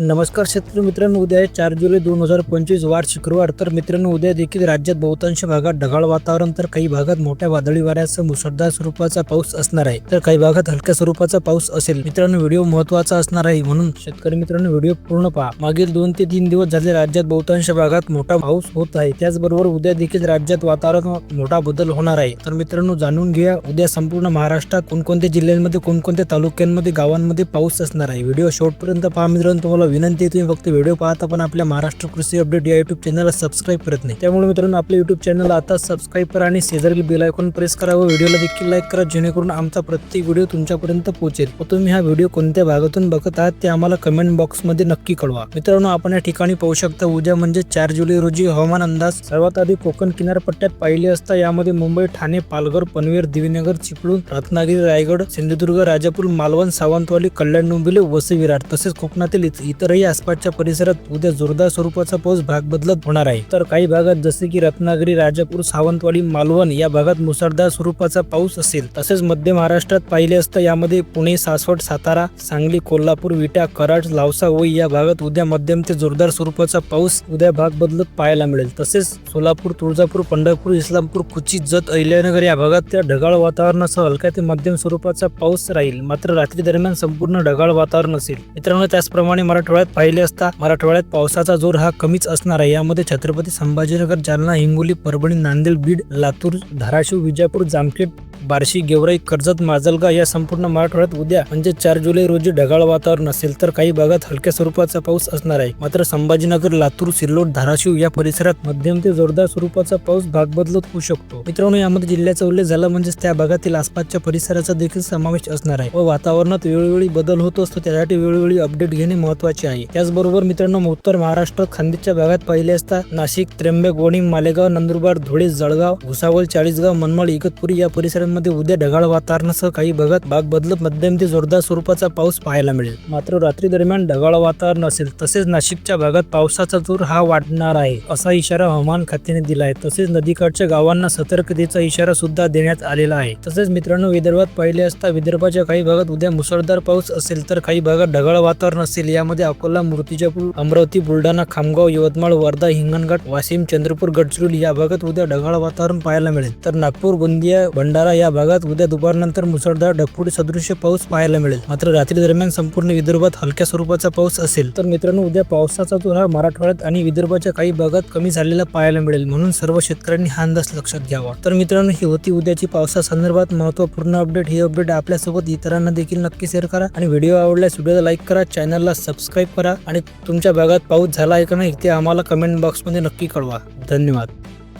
नमस्कार शेतकरी मित्रांनो उद्या चार जुलै दोन हजार पंचवीस वार शुक्रवार. तर मित्रांनो उद्या देखील राज्यात बहुतांश भागात ढगाळ वातावरण तर काही भागात मोठ्या वादळी वाऱ्यासह मुसळधार स्वरूपाचा पाऊस असणार आहे. तर काही भागात हलक्या स्वरूपाचा पाऊस असेल. मित्रांनो व्हिडिओ महत्त्वाचा असणार आहे म्हणून शेतकरी मित्रांनो व्हिडिओ पूर्ण पहा. मागील दोन ते तीन दिवस झाले राज्यात बहुतांश भागात मोठा पाऊस होत आहे. त्याचबरोबर उद्या देखील राज्यात वातावरण मोठा बदल होणार आहे. तर मित्रांनो जाणून घ्या उद्या संपूर्ण महाराष्ट्रात कोणकोणत्या जिल्ह्यांमध्ये कोणकोणत्या तालुक्यांमध्ये गावांमध्ये पाऊस असणार आहे. व्हिडिओ शेवटपर्यंत पहा मित्रांनो तुम्हाला विनंती आहे तुम्ही फक्त व्हिडिओ पाहता पण आपल्या महाराष्ट्र कृषी अपडेट या युट्यूब चॅनलला सबस्क्राईब करत नाही. त्यामुळे मित्रांनो आपल्या युट्यूब चॅनलला आता सबस्क्राईब करा आणि शेजारील बेल आयकॉन प्रेस करा व व्हिडिओला देखील लाईक करा जेणेकरून आमचा प्रत्येक व्हिडिओ तुमच्यापर्यंत पोहोचेल. व तुम्ही हा व्हिडिओ कोणत्या भागातून बघत आहात ते आम्हाला कमेंट बॉक्समध्ये नक्की कळवा. मित्रांनो आपण या ठिकाणी पाहू शकता उद्या म्हणजे चार जुलै रोजी हवामान अंदाज सर्वात आधी कोकण किनारपट्ट्यात पाहिले असता यामध्ये मुंबई ठाणे पालघर पनवेल दिवीनगर चिपळूण रत्नागिरी रायगड सिंधुदुर्ग राजापूर मालवण सावंतवाडी कल्याण डोंबिवली वसई विरार तसेच कोकणातील इतरही आसपासच्या परिसरात उद्या जोरदार स्वरूपाचा पाऊस भाग बदलत होणार आहे. तर काही भागात जसे की रत्नागिरी राजापूर सावंतवाडी मालवण या भागात मुसळधार स्वरूपाचा पाऊस असेल. तसेच मध्य महाराष्ट्रात पाहिले असता यामध्ये पुणे सासवड सातारा सांगली कोल्हापूर विटा कराड लावसा वई या भागात उद्या मध्यम ते जोरदार स्वरूपाचा पाऊस उद्या भाग बदलत पाहायला मिळेल. तसेच सोलापूर तुळजापूर पंढरपूर इस्लामपूर खुची जत अहिल्यानगर या भागात त्या ढगाळ वातावरणासह हलक्या ते मध्यम स्वरूपाचा पाऊस राहील. मात्र रात्री दरम्यान संपूर्ण ढगाळ वातावरण असेल. मित्रांनो त्याचप्रमाणे मराठवाड्यात पाहिले असता मराठवाड्यात पावसाचा जोर हा कमीच असणार आहे. यामध्ये छत्रपती संभाजीनगर जालना हिंगोली परभणी नांदेड बीड लातूर धाराशिव विजापूर जामखेड बार्शी गेवराई कर्जत माजलगाव या संपूर्ण मराठवाड्यात उद्या म्हणजे चार जुलै रोजी ढगाळ वातावरण असेल तर काही भागात हलक्या स्वरूपाचा पाऊस असणार आहे. मात्र संभाजीनगर लातूर सिल्लोड धाराशिव या परिसरात मध्यम ते जोरदार स्वरूपाचा पाऊस भाग बदलत होऊ शकतो. मित्रांनो यामध्ये जिल्ह्याचा उल्लेख झाला म्हणजेच त्या भागातील आसपासच्या परिसराचा देखील समावेश असणार आहे. व वातावरणात वेळोवेळी बदल होत असतो. त्यासाठी वेळोवेळी अपडेट घेणे महत्त्वाचे आहे. त्याचबरोबर मित्रांनो उत्तर महाराष्ट्र खानदेशच्या भागात पाहिले असता नाशिक त्र्यंबक गोणी मालेगाव नंदुरबार धुळे जळगाव भुसावळ चाळीसगाव मनमाड इगतपुरी या परिसरांमध्ये उद्या ढगाळ वातावरणासह काही भागात भाग बदलत मध्यम ते जोरदार स्वरूपाचा पाऊस पाहायला मिळेल. मात्र रात्री दरम्यान ढगाळ वातावरण असेल तसेच नाशिकच्या भागात पावसाचा जोर हा वाढणार आहे असा इशारा हवामान खात्याने दिला आहे तसेच नदीकाठच्या गावांना सतर्कतेचा इशारा सुद्धा देण्यात आलेला आहे. तसेच मित्रांनो विदर्भात पाहिले असता विदर्भाच्या काही भागात उद्या मुसळधार पाऊस असेल तर काही भागात ढगाळ वातावरण असेल. यामध्ये अकोला मूर्तिजापूर अमरावती बुलढाणा खामगाव यवतमाळ वर्धा हिंगणघाट वाशिम चंद्रपूर गडचिरोली या भागात उद्या ढगाळ वातावरण पाहायला मिळेल. तर नागपूर गोंदिया भंडारा या भागात उद्या दुपारनंतर मुसळधार ढगफुटी सदृश्य पाऊस पाहायला मिळेल. मात्र रात्री दरम्यान संपूर्ण विदर्भात हलक्या स्वरूपाचा पाऊस असेल. तर मित्रांनो उद्या पावसाचा जोर हा मराठवाड्यात आणि विदर्भाच्या काही भागात कमी झालेला पाहायला मिळेल म्हणून सर्व शेतकऱ्यांनी हा अंदाज लक्षात घ्यावा. तर मित्रांनो ही होती उद्याची पावसासंदर्भात महत्त्वपूर्ण अपडेट. ही अपडेट आपल्यासोबत इतरांना देखील नक्की शेअर करा आणि व्हिडिओ आवडल्यास व्हिडिओला लाईक करा. चॅनलला सबस्क्राईब करा आणि तुमच्या भागात पाऊस झाला आहे का नाही ते आम्हाला कमेंट बॉक्समध्ये नक्की कळवा. धन्यवाद.